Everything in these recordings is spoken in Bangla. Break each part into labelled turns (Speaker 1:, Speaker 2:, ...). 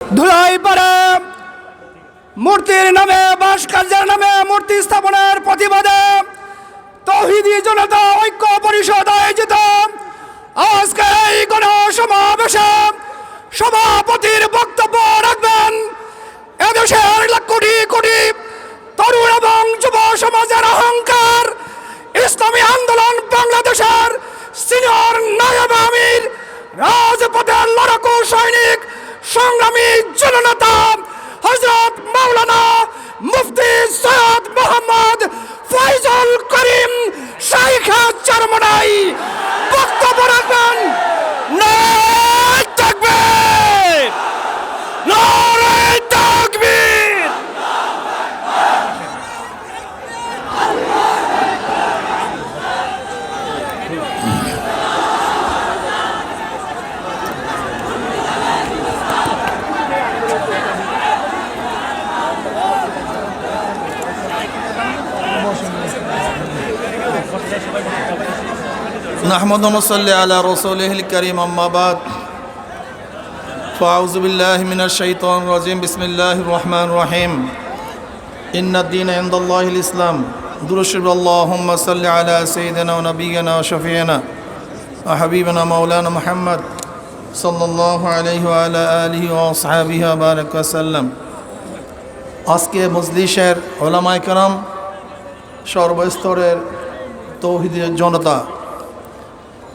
Speaker 1: ধুলাই পারে। মূর্তির নামে ভাস্কর্যের নামে মূর্তি স্থাপনের প্রতিবাদে তহিদি জনতা ঐক্য পরিষদ আয়োজিত। আজকে এই গণসমাবেশে সভাপতির বক্তব্য রাখবেন এদেশের কোটি কোটি তরুণ এবং যুব সমাজের অহংকার। ইসলামী আন্দোলন বাংলাদেশের সিনিয়র নায়ব আমির। রাজপথের লড়াকু সৈনিক সংগ্রামী জননেতা হজরত মাওলানা মুফতি সৈয়দ মোহাম্মদ ফয়জুল করিম শাইখা চরমনাই। বক্তব্য রাখবেন তাকবীর
Speaker 2: نحمد ونصلي على رسوله الكريم أما بعد فأعوذ بالله من الشيطان الرجيم بسم الله الرحمن الرحيم إن الدين عند الله الإسلام درشب اللهم صل على سيدنا ونبينا وشفينا وحبيبنا مولانا محمد صلى الله عليه وعلى آله وأصحابه وبارك وسلم আজকে মজলিসের ওলামায় কারাম সর্বস্তরের তৌহিদের জনতা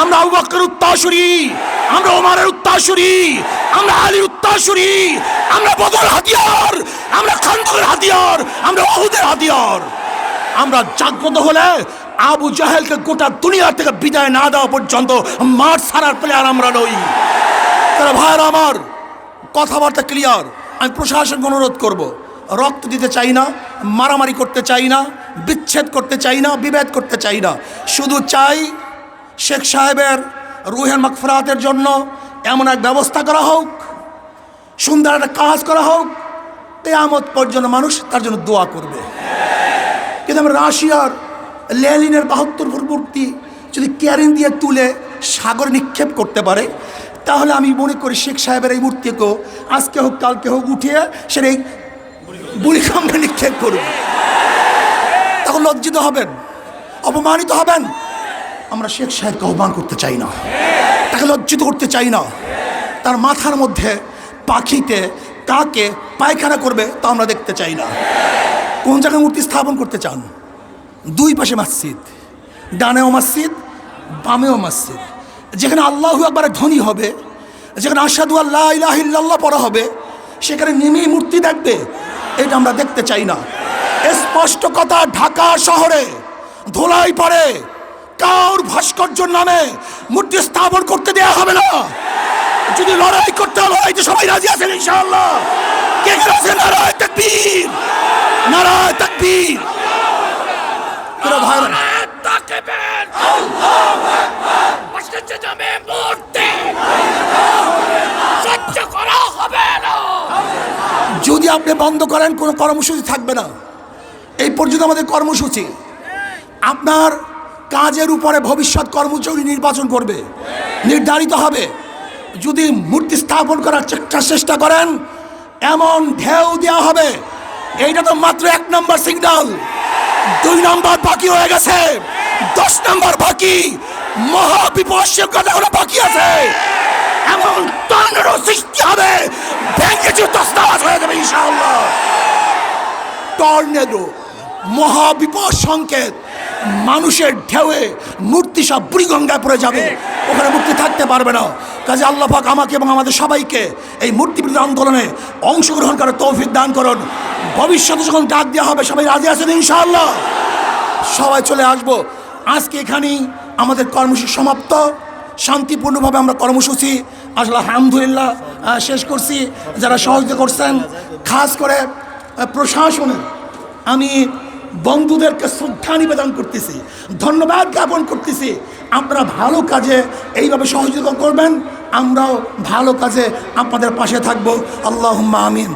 Speaker 2: আমরা আবু বকরের উত্তরসূরি আমরা ওমারের উত্তরসূরি আমরা আলীর উত্তরসূরি আমরা বদর হাতিয়ার, আমরা খান্দকের হাতিয়ার, আমরা অহুদের হাতিয়ার। আমরা জাগ্রত হলে আবু জাহেলকে গোটা দুনিয়া থেকে বিদায় না দেওয়া পর্যন্ত মাঠ ছাড়ার প্লেয়ার আমরা নই। তারা ভাইয়ের আমার, কথাবার্তা ক্লিয়ার আমি প্রশাসনকে অনুরোধ করব, রক্ত দিতে চাই না, মারামারি করতে চাই না, বিচ্ছেদ করতে চাই না, বিভেদ করতে চাই না। শুধু চাই শেখ সাহেবের রুহের মাকফরাতের জন্য এমন এক ব্যবস্থা করা হোক, সুন্দর একটা কাজ করা হোক, কেয়ামত পর্যন্ত মানুষ তার জন্য দোয়া করবে। কিন্তু আমরা রাশিয়ার লেলিনের বাহাত্তর ফুট যদি ক্যারিন দিয়ে তুলে সাগর নিক্ষেপ করতে পারে, তাহলে আমি মনে করি শেখ সাহেবের এই মূর্তিকেও আজকে হোক, কালকে হোক উঠিয়ে সেটা এই বুড়িকামে নিক্ষেপ করবে। তখন লজ্জিত হবেন, অপমানিত হবেন। আমরা শেখ সাহেবকে আহ্বান করতে চাই না। তাকে লজ্জিত করতে চাই না। তার মাথার মধ্যে পাখিতে কাকে পায়খানা করবে তা আমরা দেখতে চাই না। কোন জায়গায় মূর্তি স্থাপন করতে চান? দুই পাশে মসজিদ। ডানেও মসজিদ, বামেও মসজিদ। যেখানে আল্লাহু একবারে ধ্বনি হবে, যেখানে আসাদু আল্লাহ ইলাহিল্লাহ পড়া হবে, সেখানে নেমেই মূর্তি দেখবে এটা আমরা দেখতে চাই না। স্পষ্ট কথা, ঢাকা শহরে ধোলাই পড়ে। কাউর ভাস্কর্য নামে মূর্তি স্থাপন করতে দেয়া হবে না। যদি লড়াই করতে হয় লড়াইতে সবাই রাজি আছেন ইনশাআল্লাহ। কে কে আছে? নারায় তাকবীর। নারায় তাকবীর।
Speaker 3: যাবে মূর্তি। সহ্য করা হবে না।
Speaker 2: যদি আপনি বন্ধ করেন কোনো কর্মসূচি থাকবে না। এই পর্যন্ত আমাদের কর্মসূচি। আপনার কাজের উপরে ভবিষ্যৎ কর্মচারী নির্বাচন করবে। নির্ধারিত হবে। যদি মূর্তি স্থাপন করার চেষ্টা করেন, এমন ঢেউ দেওয়া হবে। এইটা তো মাত্র এক নম্বর সিগন্যাল। দুই নম্বর বাকি হয়ে গেছে। দশ নম্বর বাকি। মহাবিপর্যের কথা কোনো বাকি আছে। এমন তন্দ্র সৃষ্টি হবে। ব্যাংকে যে দস্তাবাজ হয়ে যাবে ইনশাআল্লাহ। টর্নেডো মহাবিপদ সংকেত। মানুষের ঢেউয়ে মূর্তি সব বুড়িগঙ্গায় পড়ে যাবে। ওখানে মূর্তি থাকতে পারবে না। কাজে আল্লাহ পাক আমাকে এবং আমাদের সবাইকে এই মূর্তি বিরোধী আন্দোলনে অংশগ্রহণ করার তৌফিক দান করুন। ভবিষ্যতে যখন ডাক দেওয়া হবে, সবাই রাজি আছেন ইনশাআল্লাহ? সবাই চলে আসব। আজকে এখানেই আমাদের কর্মসূচি সমাপ্ত। শান্তিপূর্ণভাবে আমরা কর্মসূচি আসলে আলহামদুলিল্লাহ শেষ করছি। যারা সহযোগিতা করছেন, খাস করে প্রশাসনে আমি বন্ধুদেরকে শ্রদ্ধা নিবেদন করতেছি, ধন্যবাদ জ্ঞাপন করতেছি। আপনারা ভালো কাজে এইভাবে সহযোগিতা করবেন, আমরাও ভালো কাজে আপনাদের পাশে থাকব। আল্লাহ আমিন।